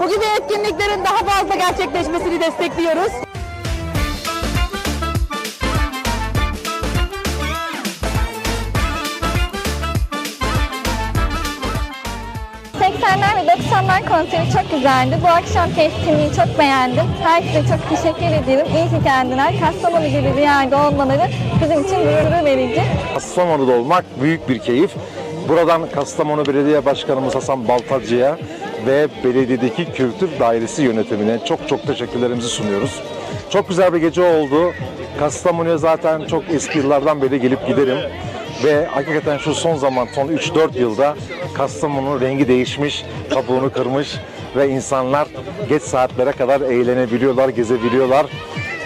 Bu gibi etkinliklerin daha fazla gerçekleşmesini destekliyoruz. ...80'ler ve 90'lar konseri çok güzeldi. Bu akşam etkinliği çok beğendim. Herkese çok teşekkür ederim. İyi ki geldiler. Kastamonu gibi bir yerde olmaları bizim için gurur verici. Kastamonu'da olmak büyük bir keyif. Buradan Kastamonu Belediye Başkanımız Hasan Baltacı'ya ve belediyedeki kültür dairesi yönetimine çok çok teşekkürlerimizi sunuyoruz. Çok güzel bir gece oldu. Kastamonu'ya zaten çok eski yıllardan beri gelip giderim. Ve hakikaten şu son zaman, son 3-4 yılda Kastamonu rengi değişmiş, kabuğunu kırmış ve insanlar geç saatlere kadar eğlenebiliyorlar, gezebiliyorlar.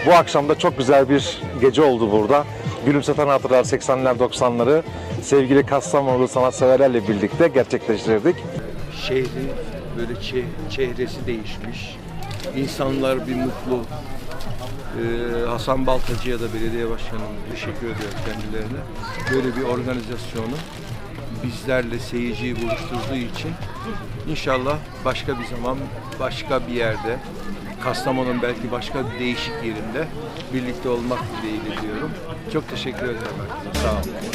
Bu akşam da çok güzel bir gece oldu burada. Gülümseten Hatıralar 80'ler 90'ları sevgili Kastamonulu sanatseverlerle birlikte gerçekleştirdik. şehri böyle çe- çehresi değişmiş. İnsanlar bir mutlu. Ee, Hasan Baltacı'ya da belediye başkanım teşekkür ediyorum kendilerine. Böyle bir organizasyonu bizlerle seyirciyi buluşturduğu için inşallah başka bir zaman başka bir yerde Kastamonu'nun belki başka bir değişik yerinde birlikte olmak dileğiyle diyorum. Çok teşekkür ederim. Sağ olun.